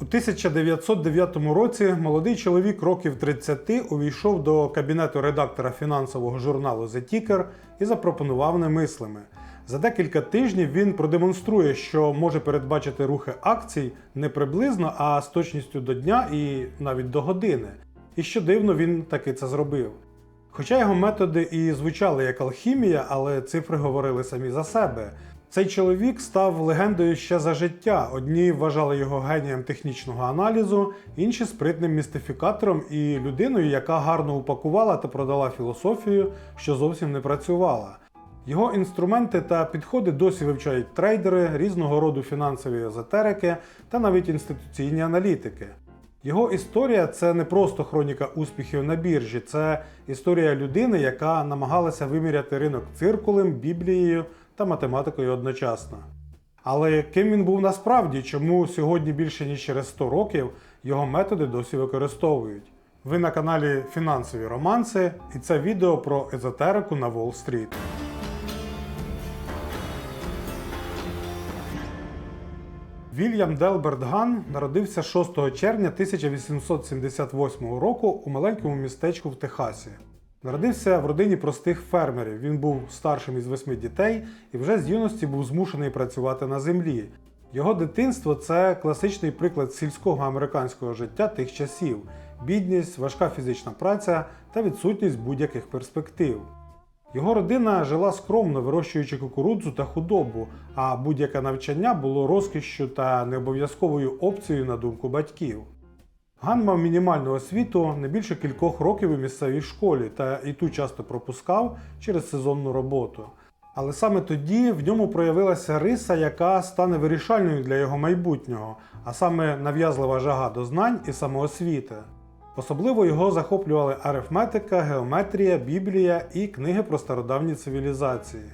У 1909 році молодий чоловік років 30 увійшов до кабінету редактора фінансового журналу The Ticker і запропонував немислиме. За декілька тижнів він продемонструє, що може передбачити рухи акцій не приблизно, а з точністю до дня і навіть до години. І що дивно, він таки це зробив. Хоча його методи і звучали як алхімія, але цифри говорили самі за себе. Цей чоловік став легендою ще за життя. Одні вважали його генієм технічного аналізу, інші спритним містифікатором і людиною, яка гарно упакувала та продала філософію, що зовсім не працювала. Його інструменти та підходи досі вивчають трейдери, різного роду фінансові езотерики та навіть інституційні аналітики. Його історія це не просто хроніка успіхів на біржі, це історія людини, яка намагалася виміряти ринок циркулем, біблією та математикою одночасно. Але ким він був насправді, чому сьогодні більше ніж через 100 років його методи досі використовують? Ви на каналі Фінансові Романси, і це відео про езотерику на Уолл-стріт. Вільям Делберт Ган народився 6 червня 1878 року у маленькому містечку в Техасі. Народився в родині простих фермерів. Він був старшим із восьми дітей і вже з юності був змушений працювати на землі. Його дитинство це класичний приклад сільського американського життя тих часів: бідність, важка фізична праця та відсутність будь-яких перспектив. Його родина жила скромно, вирощуючи кукурудзу та худобу, а будь-яке навчання було розкішшю та необов'язковою опцією на думку батьків. Ган мав мінімальну освіту не більше кількох років у місцевій школі та і ту часто пропускав через сезонну роботу. Але саме тоді в ньому проявилася риса, яка стане вирішальною для його майбутнього, а саме нав'язлива жага до знань і самоосвіти. Особливо його захоплювали арифметика, геометрія, біблія і книги про стародавні цивілізації.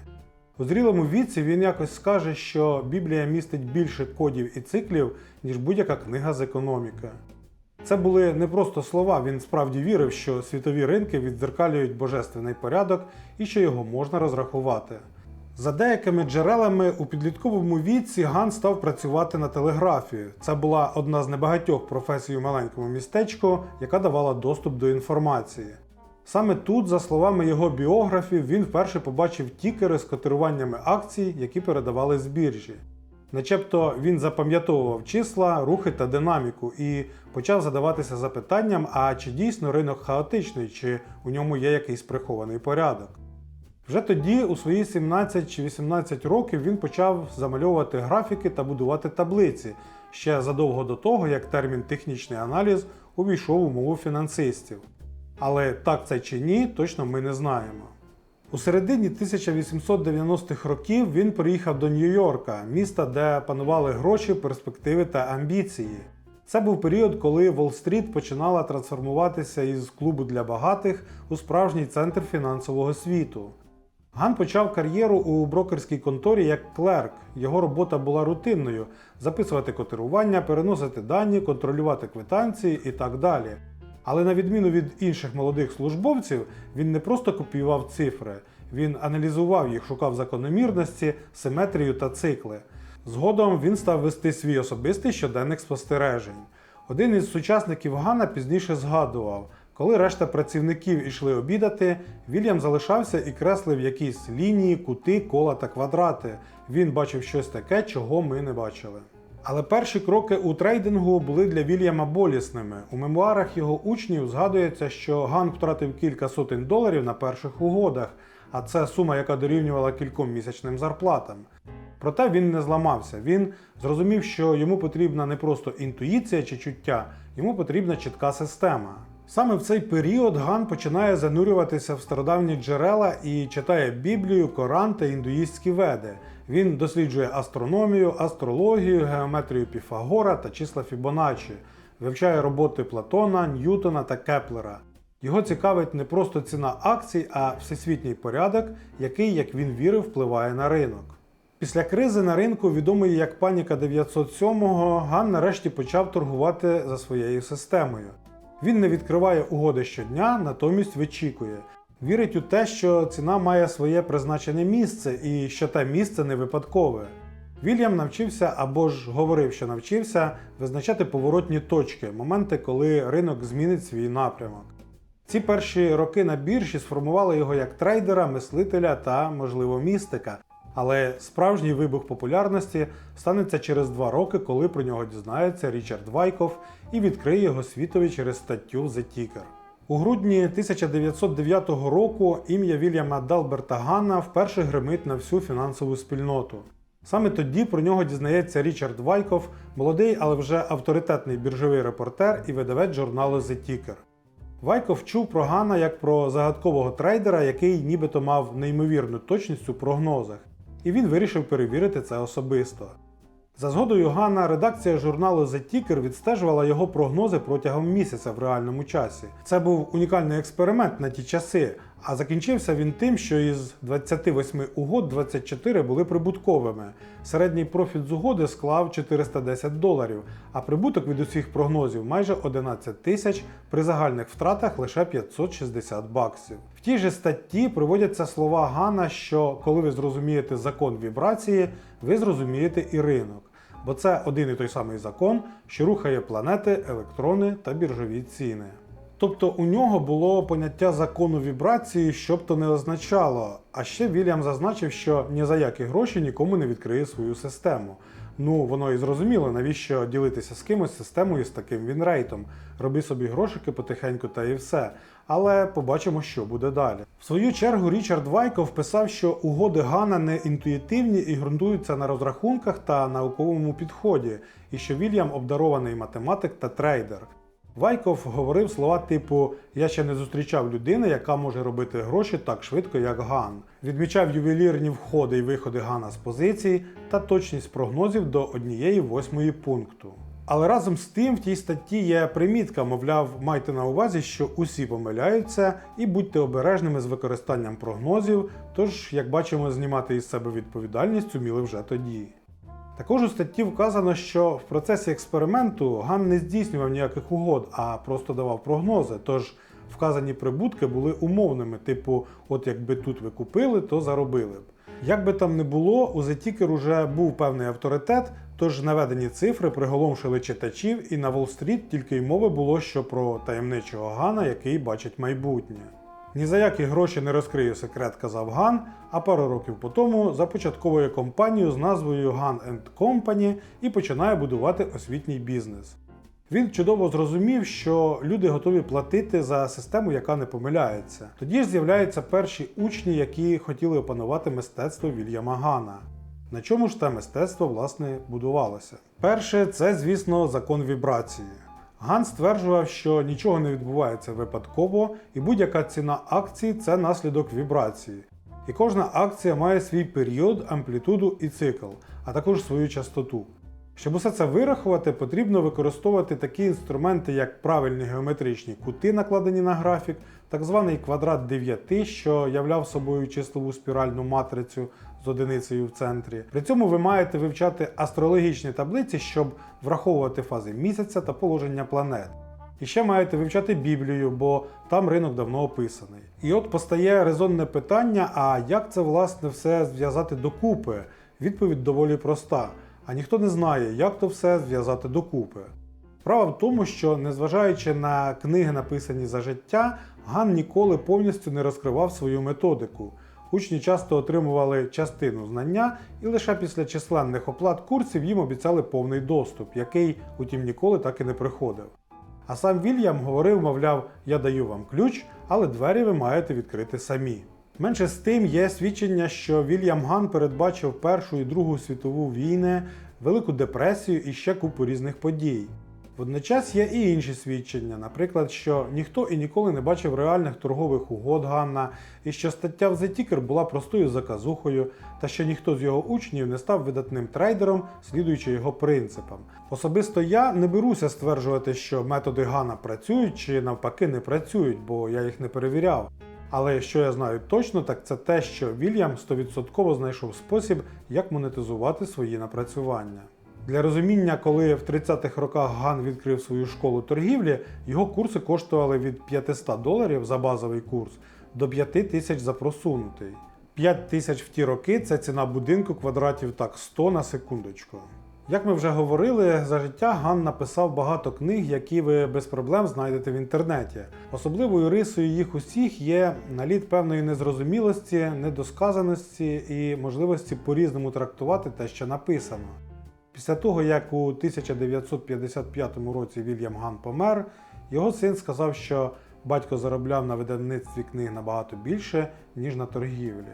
У зрілому віці він якось скаже, що Біблія містить більше кодів і циклів, ніж будь-яка книга з економіки. Це були не просто слова, він справді вірив, що світові ринки віддзеркалюють божественний порядок і що його можна розрахувати. За деякими джерелами у підлітковому віці Ган став працювати на телеграфії. Це була одна з небагатьох професій у маленькому містечку, яка давала доступ до інформації. Саме тут, за словами його біографів, він вперше побачив тікери з котируваннями акцій, які передавали з біржі. Начебто він запам'ятовував числа, рухи та динаміку і почав задаватися запитанням, а чи дійсно ринок хаотичний, чи у ньому є якийсь прихований порядок. Вже тоді, у свої 17 чи 18 років, він почав замальовувати графіки та будувати таблиці ще задовго до того, як термін технічний аналіз увійшов у мову фінансистів. Але так це чи ні, точно ми не знаємо. У середині 1890-х років він приїхав до Нью-Йорка, міста, де панували гроші, перспективи та амбіції. Це був період, коли Уолл-стріт починала трансформуватися із клубу для багатих у справжній центр фінансового світу. Ган почав кар'єру у брокерській конторі як клерк. Його робота була рутинною: записувати котирування, переносити дані, контролювати квитанції і так далі. Але на відміну від інших молодих службовців, він не просто копіював цифри, він аналізував їх, шукав закономірності, симетрію та цикли. Згодом він став вести свій особистий щоденник спостережень. Один із сучасників Гана пізніше згадував, коли решта працівників ішли обідати, Вільям залишався і креслив якісь лінії, кути, кола та квадрати. Він бачив щось таке, чого ми не бачили. Але перші кроки у трейдингу були для Вільяма болісними. У мемуарах його учнів згадується, що Ган втратив кілька сотень доларів на перших угодах, а це сума, яка дорівнювала кільком місячним зарплатам. Проте він не зламався. Він зрозумів, що йому потрібна не просто інтуїція чи чуття, йому потрібна чітка система. Саме в цей період Ган починає занурюватися в стародавні джерела і читає Біблію, Коран та індуїстські веди. Він досліджує астрономію, астрологію, геометрію Піфагора та числа Фібоначчі, вивчає роботи Платона, Ньютона та Кеплера. Його цікавить не просто ціна акцій, а всесвітній порядок, який, як він вірив, впливає на ринок. Після кризи на ринку, відомої як паніка 907-го, Ган нарешті почав торгувати за своєю системою. Він не відкриває угоди щодня, натомість вичікує. Вірить у те, що ціна має своє призначене місце і що те місце не випадкове. Вільям навчився або ж говорив, що навчився визначати поворотні точки, моменти, коли ринок змінить свій напрямок. Ці перші роки на біржі сформували його як трейдера, мислителя та, можливо, містика. Але справжній вибух популярності станеться через два роки, коли про нього дізнається Річард Вайков і відкриє його світові через статтю The Ticker. У грудні 1909 року ім'я Вільяма Далберта Ганна вперше гримить на всю фінансову спільноту. Саме тоді про нього дізнається Річард Вайков, молодий, але вже авторитетний біржовий репортер і видавець журналу The Ticker. Вайков чув про Гана як про загадкового трейдера, який нібито мав неймовірну точність у прогнозах, і він вирішив перевірити це особисто. За згодою Гана, редакція журналу The Ticker відстежувала його прогнози протягом місяця в реальному часі. Це був унікальний експеримент на ті часи, а закінчився він тим, що із 28 угод 24 були прибутковими. Середній профіт з угоди склав 410 доларів, а прибуток від усіх прогнозів майже 11 тисяч при загальних втратах лише 560 баксів. В тій же статті приводяться слова Гана, що коли ви зрозумієте закон вібрації, ви зрозумієте і ринок. Бо це один і той самий закон, що рухає планети, електрони та біржові ціни. Тобто у нього було поняття закону вібрації, що б то не означало. А ще Вільям зазначив, що ні за які гроші нікому не відкриє свою систему. Ну, воно і зрозуміло, навіщо ділитися з кимось системою з таким вінрейтом. Роби собі грошики потихеньку та і все. Але побачимо, що буде далі. В свою чергу Річард Вайков писав, що угоди Гана не інтуїтивні і ґрунтуються на розрахунках та науковому підході, і що Вільям обдарований математик та трейдер. Вайков говорив слова типу Я ще не зустрічав людини, яка може робити гроші так швидко, як Ган. Відмічав ювелірні входи і виходи Гана з позицій та точність прогнозів до однієї восьмої пункту. Але разом з тим в тій статті є примітка, мовляв, майте на увазі, що усі помиляються, і будьте обережними з використанням прогнозів. Тож, як бачимо, знімати із себе відповідальність уміли вже тоді. Також у статті вказано, що в процесі експерименту Ган не здійснював ніяких угод, а просто давав прогнози. Тож вказані прибутки були умовними, типу, от якби тут ви купили, то заробили б. Як би там не було, у Zeticker уже був певний авторитет, тож наведені цифри приголомшили читачів, і на Уолл-стріт тільки й мови було, що про таємничого Гана, який бачить майбутнє. Ні за які гроші не розкрию секрет, казав Ган, а пару років по тому започатковує компанію з назвою Gun Company і починає будувати освітній бізнес. Він чудово зрозумів, що люди готові платити за систему, яка не помиляється. Тоді з'являються перші учні, які хотіли опанувати мистецтво Вільяма Гана. На чому ж те мистецтво власне будувалося? Перше, це, звісно, закон вібрації. Ган стверджував, що нічого не відбувається випадково, і будь-яка ціна акції це наслідок вібрації. І кожна акція має свій період, амплітуду і цикл, а також свою частоту. Щоб усе це вирахувати, потрібно використовувати такі інструменти, як правильні геометричні кути, накладені на графік, так званий квадрат 9, що являв собою числову спіральну матрицю з одиницею в центрі. При цьому ви маєте вивчати астрологічні таблиці, щоб враховувати фази місяця та положення планет. І ще маєте вивчати Біблію, бо там ринок давно описаний. І от постає резонне питання: а як це власне все зв'язати докупи? Відповідь доволі проста. А ніхто не знає, як то все зв'язати докупи. Справа в тому, що незважаючи на книги, написані за життя, Ган ніколи повністю не розкривав свою методику. Учні часто отримували частину знання, і лише після численних оплат курсів їм обіцяли повний доступ, який, утім, ніколи так і не приходив. А сам Вільям говорив, мовляв, я даю вам ключ, але двері ви маєте відкрити самі. Менше з тим є свідчення, що Вільям Ган передбачив Першу і Другу світову війни, Велику депресію і ще купу різних подій. Водночас є і інші свідчення, наприклад, що ніхто і ніколи не бачив реальних торгових угод Ганна, і що стаття в The Ticker була простою заказухою, та що ніхто з його учнів не став видатним трейдером, слідуючи його принципам. Особисто я не беруся стверджувати, що методи Гана працюють чи навпаки не працюють, бо я їх не перевіряв. Але що я знаю точно, так це те, що Вільям 100% знайшов спосіб, як монетизувати свої напрацювання. Для розуміння, коли в 30-х роках Ган відкрив свою школу торгівлі, його курси коштували від 500 доларів за базовий курс до 5 тисяч за просунутий. 5 тисяч в ті роки це ціна будинку квадратів так 100 на секундочку. Як ми вже говорили, за життя Ган написав багато книг, які ви без проблем знайдете в інтернеті. Особливою рисою їх усіх є наліт певної незрозумілості, недосказаності і можливості по-різному трактувати те, що написано. Після того, як у 1955 році Вільям Ган помер, його син сказав, що батько заробляв на видавництві книг набагато більше, ніж на торгівлі.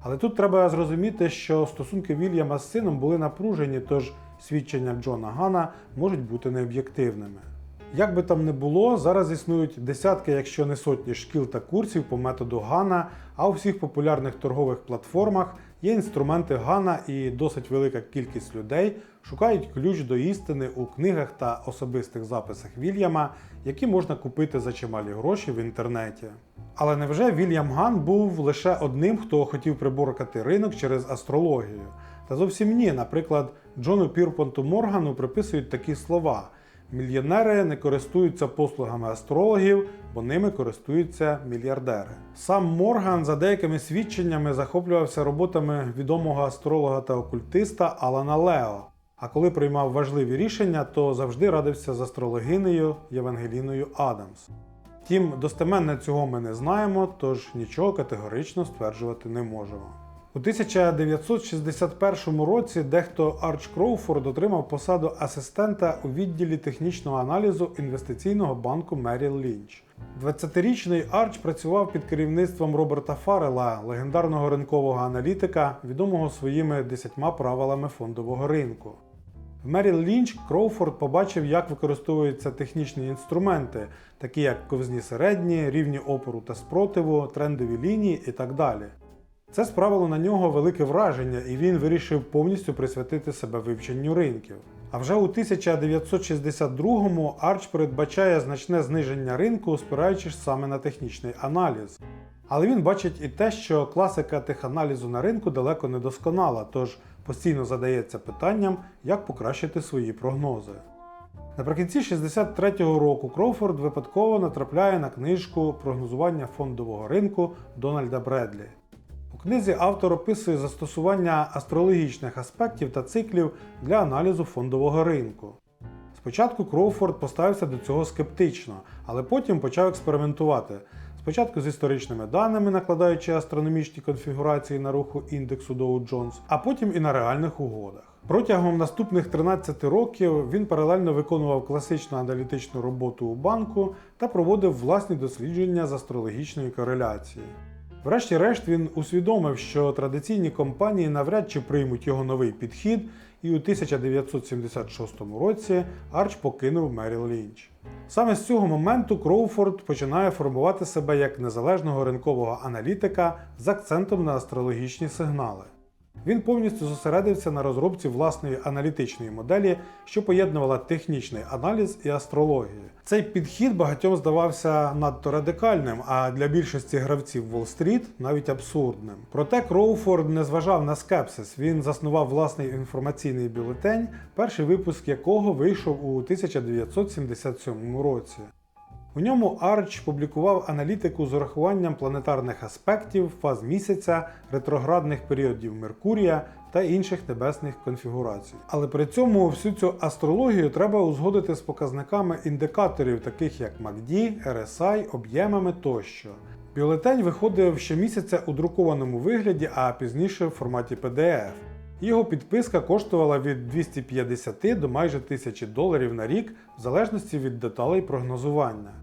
Але тут треба зрозуміти, що стосунки Вільяма з сином були напружені, тож свідчення Джона Гана можуть бути необ'єктивними. Як би там не було, зараз існують десятки, якщо не сотні шкіл та курсів по методу Гана, а у всіх популярних торгових платформах є інструменти Гана і досить велика кількість людей шукають ключ до істини у книгах та особистих записах Вільяма, які можна купити за чималі гроші в інтернеті. Але невже Вільям Ган був лише одним, хто хотів приборкати ринок через астрологію? Та зовсім ні. Наприклад, Джону Пірпонту Моргану приписують такі слова: мільйонери не користуються послугами астрологів, бо ними користуються мільярдери. Сам Морган, за деякими свідченнями, захоплювався роботами відомого астролога та окультиста Алана Лео. А коли приймав важливі рішення, то завжди радився з астрологинею Євангеліною Адамс. Втім, достеменно цього ми не знаємо, тож нічого категорично стверджувати не можемо. У 1961 році дехто Арч Кроуфорд отримав посаду асистента у відділі технічного аналізу інвестиційного банку Меріл Лінч. 20-річний Арч працював під керівництвом Роберта Фаррела, легендарного ринкового аналітика, відомого своїми 10 правилами фондового ринку. В Меріл Лінч Кроуфорд побачив, як використовуються технічні інструменти, такі як ковзні середні, рівні опору та спротиву, трендові лінії і так далі. Це справило на нього велике враження, і він вирішив повністю присвятити себе вивченню ринків. А вже у 1962-му Арч передбачає значне зниження ринку, спираючись саме на технічний аналіз. Але він бачить і те, що класика теханалізу на ринку далеко не досконала, тож постійно задається питанням, як покращити свої прогнози. Наприкінці 63-го року Кроуфорд випадково натрапляє на книжку прогнозування фондового ринку Дональда Бредлі. Книзі автор описує застосування астрологічних аспектів та циклів для аналізу фондового ринку. Спочатку Кроуфорд поставився до цього скептично, але потім почав експериментувати. Спочатку з історичними даними, накладаючи астрономічні конфігурації на руху індексу Dow Jones, а потім і на реальних угодах. Протягом наступних 13 років він паралельно виконував класичну аналітичну роботу у банку та проводив власні дослідження з астрологічної кореляції. Врешті-решт він усвідомив, що традиційні компанії навряд чи приймуть його новий підхід, і у 1976 році Арч покинув Меріл Лінч. Саме з цього моменту Кроуфорд починає формувати себе як незалежного ринкового аналітика з акцентом на астрологічні сигнали. Він повністю зосередився на розробці власної аналітичної моделі, що поєднувала технічний аналіз і астрологію. Цей підхід багатьом здавався надто радикальним, а для більшості гравців Уолл-стріт навіть абсурдним. Проте Кроуфорд не зважав на скепсис. Він заснував власний інформаційний бюлетень, перший випуск якого вийшов у 1977 році. У ньому Арч публікував аналітику з урахуванням планетарних аспектів, фаз місяця, ретроградних періодів Меркурія та інших небесних конфігурацій. Але при цьому всю цю астрологію треба узгодити з показниками індикаторів, таких як MACD, RSI, об'ємами тощо. Бюлетень виходив щомісяця у друкованому вигляді, а пізніше в форматі PDF. Його підписка коштувала від 250 до майже 1000 доларів на рік, в залежності від деталей прогнозування.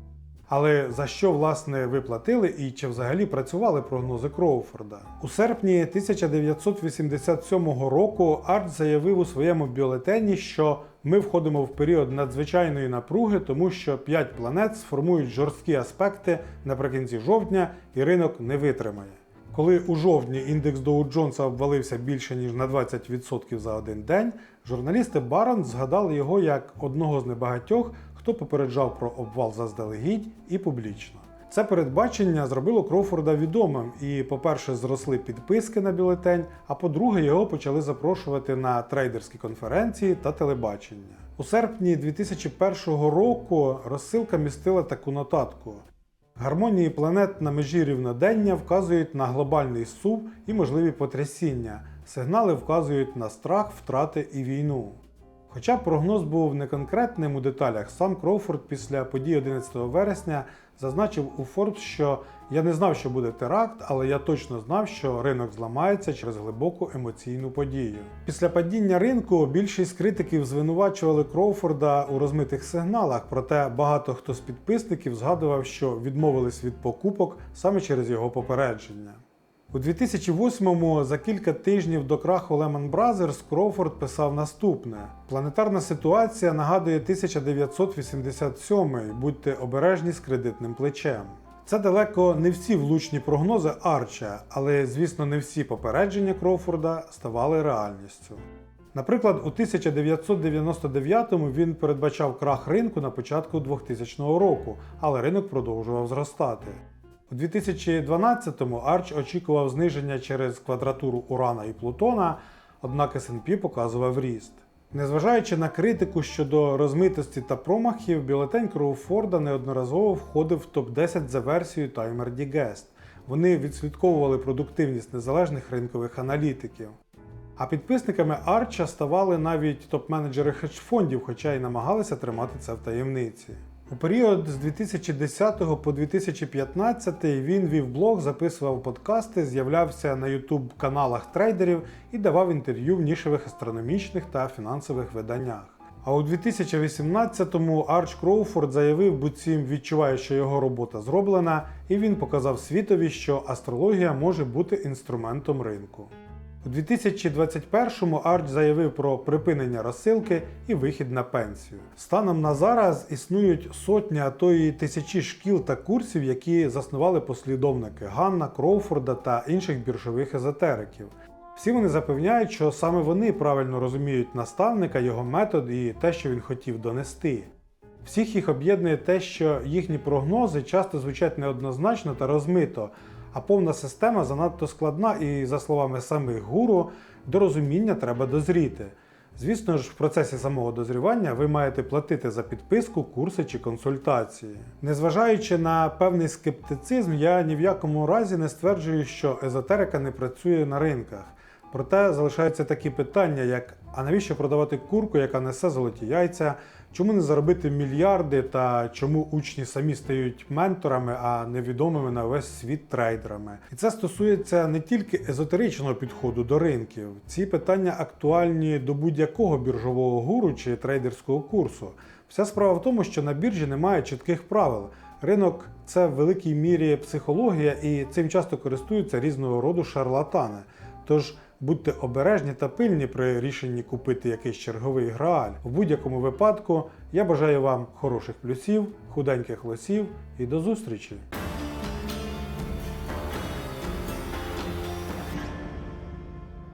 Але за що власне ви платили і чи взагалі працювали прогнози Кроуфорда? У серпні 1987 року Арт заявив у своєму бюлетені, що ми входимо в період надзвичайної напруги, тому що 5 планет сформують жорсткі аспекти наприкінці жовтня і ринок не витримає. Коли у жовтні індекс Доу Джонса обвалився більше ніж на 20% за один день, журналісти Барон згадали його як одного з небагатьох, хто попереджав про обвал заздалегідь і публічно. Це передбачення зробило Кроуфорда відомим і, по-перше, зросли підписки на бюлетень, а по-друге, його почали запрошувати на трейдерські конференції та телебачення. У серпні 2001 року розсилка містила таку нотатку. Гармонії планет на межі рівнодення вказують на глобальний сув і можливі потрясіння. Сигнали вказують на страх, втрати і війну. Хоча прогноз був не конкретним у деталях, сам Кроуфорд після подій 11 вересня зазначив у Forbes, що я не знав, що буде теракт, але я точно знав, що ринок зламається через глибоку емоційну подію. Після падіння ринку більшість критиків звинувачували Кроуфорда у розмитих сигналах, проте багато хто з підписників згадував, що відмовились від покупок саме через його попередження. У 2008-му, за кілька тижнів до краху Lehman Brothers, Кроуфорд писав наступне: Планетарна ситуація нагадує 1987-й, будьте обережні з кредитним плечем. Це далеко не всі влучні прогнози Арча, але, звісно, не всі попередження Кроуфорда ставали реальністю. Наприклад, у 1999-му він передбачав крах ринку на початку 2000 року, але ринок продовжував зростати. У 2012-му Арч очікував зниження через квадратуру Урана і Плутона, однак S&P показував ріст. Незважаючи на критику щодо розмитості та промахів, бюлетень Кроуфорда неодноразово входив в топ-10 за версією Timer Digest. Вони відслідковували продуктивність незалежних ринкових аналітиків. А підписниками Арча ставали навіть топ-менеджери хедж-фондів, хоча й намагалися тримати це в таємниці. У період з 2010 по 2015 він вів блог, записував подкасти, з'являвся на YouTube каналах трейдерів і давав інтерв'ю в нішевих астрономічних та фінансових виданнях. А у 2018-му Арч Кроуфорд заявив, буцім відчуває, що його робота зроблена, і він показав світові, що астрологія може бути інструментом ринку. У 2021-му Арч заявив про припинення розсилки і вихід на пенсію. Станом на зараз існують сотні, а то й тисячі шкіл та курсів, які заснували послідовники Ганна, Кроуфорда та інших біржових езотериків. Всі вони запевняють, що саме вони правильно розуміють наставника, його метод і те, що він хотів донести. Всіх їх об'єднує те, що їхні прогнози часто звучать неоднозначно та розмито, а повна система занадто складна і, за словами самих гуру, до розуміння треба дозріти. Звісно ж, в процесі самого дозрівання ви маєте платити за підписку, курси чи консультації. Незважаючи на певний скептицизм, я ні в якому разі не стверджую, що езотерика не працює на ринках. Проте залишаються такі питання, як а навіщо продавати курку, яка несе золоті яйця, чому не заробити мільярди та чому учні самі стають менторами, а невідомими на весь світ трейдерами. І це стосується не тільки езотеричного підходу до ринків. Ці питання актуальні до будь-якого біржового гуру чи трейдерського курсу. Вся справа в тому, що на біржі немає чітких правил. Ринок це в великій мірі психологія, і цим часто користуються різного роду шарлатани. Тож будьте обережні та пильні при рішенні купити якийсь черговий грааль. В будь-якому випадку я бажаю вам хороших плюсів, худеньких лосів і до зустрічі!